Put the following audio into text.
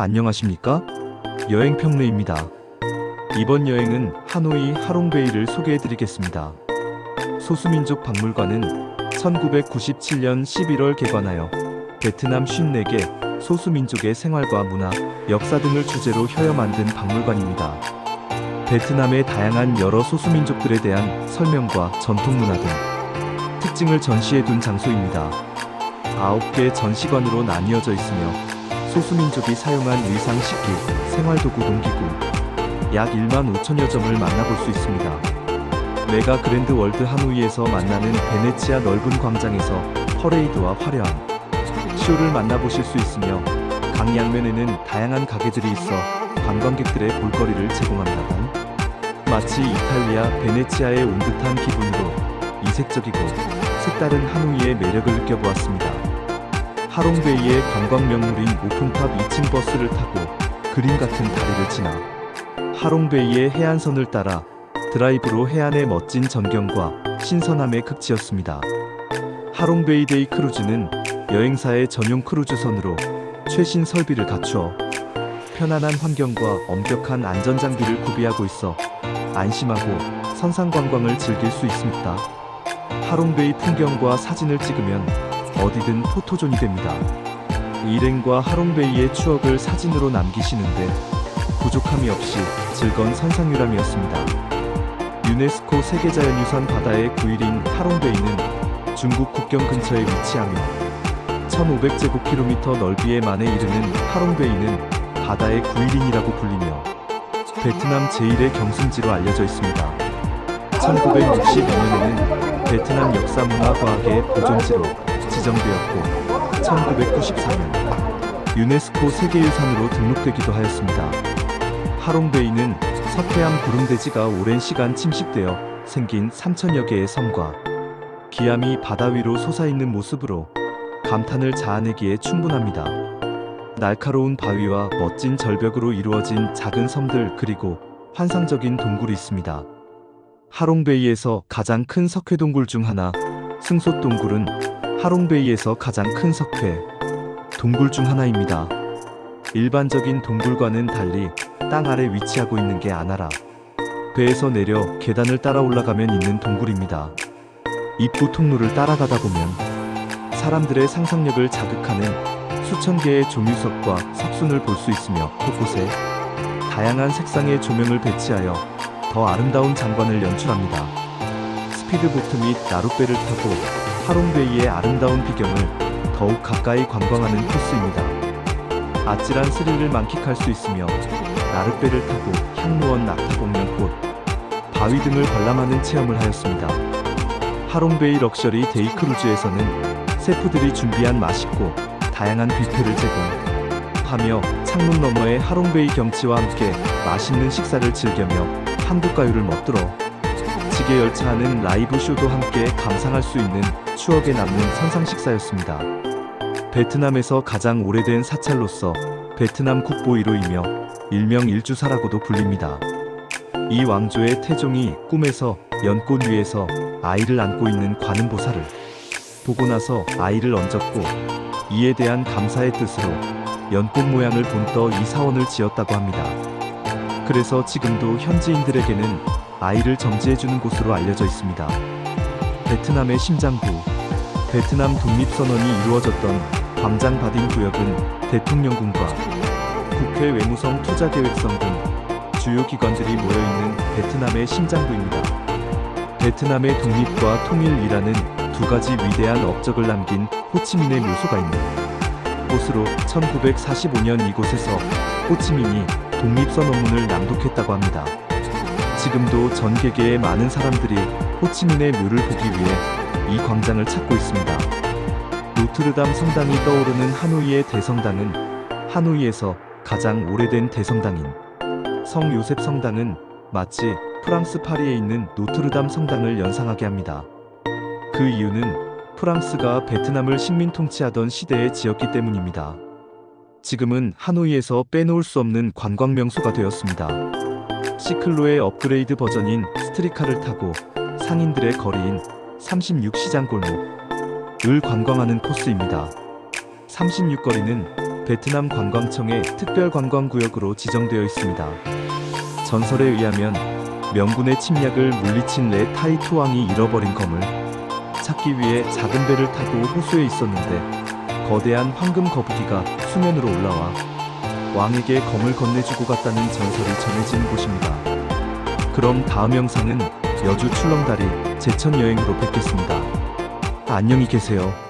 안녕하십니까? 여행 평르입니다. 이번 여행은 하노이 하롱베이를 소개해 드리겠습니다. 소수민족 박물관은 1997년 11월 개관하여 베트남 54개 소수민족의 생활과 문화, 역사 등을 주제로 협여 만든 박물관입니다. 베트남의 다양한 여러 소수민족들에 대한 설명과 전통 문화 등 특징을 전시해 둔 장소입니다. 9개 전시관으로 나뉘어져 있으며 소수민족이 사용한 의상 식기, 생활도구 동기구, 약 1만 5천여 점을 만나볼 수 있습니다. 메가 그랜드 월드 하노이에서 만나는 베네치아 넓은 광장에서 퍼레이드와 화려한 쇼를 만나보실 수 있으며 강 양면에는 다양한 가게들이 있어 관광객들의 볼거리를 제공합니다. 마치 이탈리아 베네치아에 온 듯한 기분으로 이색적이고 색다른 하노이의 매력을 느껴보았습니다. 하롱베이의 관광 명물인 오픈탑 2층 버스를 타고 그림 같은 다리를 지나 하롱베이의 해안선을 따라 드라이브로 해안의 멋진 전경과 신선함의 극치였습니다. 하롱베이 데이 크루즈는 여행사의 전용 크루즈선으로 최신 설비를 갖추어 편안한 환경과 엄격한 안전 장비를 구비하고 있어 안심하고 선상 관광을 즐길 수 있습니다. 하롱베이 풍경과 사진을 찍으면 어디든 포토존이 됩니다. 일행과 하롱베이의 추억을 사진으로 남기시는데 부족함이 없이 즐거운 선상유람이었습니다. 유네스코 세계자연유산 바다의 9일인 하롱베이는 중국 국경 근처에 위치하며 1500제곱킬로미터 넓이에 만에 이르는 하롱베이는 바다의 9일인이라고 불리며 베트남 제1의 경승지로 알려져 있습니다. 1962년에는 베트남 역사문화과학의 보존지로 지정되었고 1994년 유네스코 세계유산으로 등록되기도 하였습니다. 하롱베이는 서해안 구름대지가 오랜 시간 침식되어 생긴 3천여 개의 섬과 기암이 바다 위로 솟아있는 모습으로 감탄을 자아내기에 충분합니다. 날카로운 바위와 멋진 절벽으로 이루어진 작은 섬들 그리고 환상적인 동굴이 있습니다. 하롱베이에서 가장 큰 석회 동굴 중 하나 승솥 동굴은 하롱베이에서 가장 큰 석회 동굴 중 하나입니다. 일반적인 동굴과는 달리 땅 아래 위치하고 있는 게 아나라 배에서 내려 계단을 따라 올라가면 있는 동굴입니다. 입구 통로를 따라가다 보면 사람들의 상상력을 자극하는 수천 개의 조뮤석과 석순을 볼 수 있으며 곳곳에 다양한 색상의 조명을 배치하여 더 아름다운 장관을 연출합니다. 스피드보트 및 나룻배를 타고 하롱베이의 아름다운 비경을 더욱 가까이 관광하는 코스입니다. 아찔한 스릴을 만끽할 수 있으며 나룻배를 타고 향무원 낙타공룡꽃, 바위 등을 관람하는 체험을 하였습니다. 하롱베이 럭셔리 데이 크루즈에서는 세프들이 준비한 맛있고 다양한 뷔페를 제공하며 창문 너머의 하롱베이 경치와 함께 맛있는 식사를 즐기며 한국 가요를 멋들어 지게 열차하는 라이브 쇼도 함께 감상할 수 있는 추억에 남는 선상 식사였습니다. 베트남에서 가장 오래된 사찰로서 베트남 국보이로이며 일명 일주사라고도 불립니다. 이 왕조의 태종이 꿈에서 연꽃 위에서 아이를 안고 있는 관음보살을 보고 나서 아이를 얹었고 이에 대한 감사의 뜻으로 연꽃 모양을 본떠 이 사원을 지었다고 합니다. 그래서 지금도 현지인들에게는 아이를 점지해주는 곳으로 알려져 있습니다. 베트남의 심장부, 베트남 독립선언이 이루어졌던 광장바딘 구역은 대통령궁과 국회 외무성 투자계획성 등 주요 기관들이 모여있는 베트남의 심장부입니다. 베트남의 독립과 통일이라는 두 가지 위대한 업적을 남긴 호치민의 묘소가 있는 곳으로 1945년 이곳에서 호치민이 독립선언문을 낭독했다고 합니다. 지금도 전 세계의 많은 사람들이 호치민의 묘를 보기 위해 이 광장을 찾고 있습니다. 노트르담 성당이 떠오르는 하노이의 대성당은 하노이에서 가장 오래된 대성당인 성 요셉 성당은 마치 프랑스 파리에 있는 노트르담 성당을 연상하게 합니다. 그 이유는 프랑스가 베트남을 식민 통치하던 시대에 지었기 때문입니다. 지금은 하노이에서 빼놓을 수 없는 관광 명소가 되었습니다. 시클로의 업그레이드 버전인 스트리카를 타고 상인들의 거리인 36시장 골목을 관광하는 코스입니다. 36거리는 베트남 관광청의 특별 관광구역으로 지정되어 있습니다. 전설에 의하면 명군의 침략을 물리친 레 타이투 왕이 잃어버린 검을 찾기 위해 작은 배를 타고 호수에 있었는데 거대한 황금 거북이가 수면으로 올라와 왕에게 검을 건네주고 갔다는 전설이 전해진 곳입니다. 그럼 다음 영상은 여주 출렁다리 제천 여행으로 뵙겠습니다. 안녕히 계세요.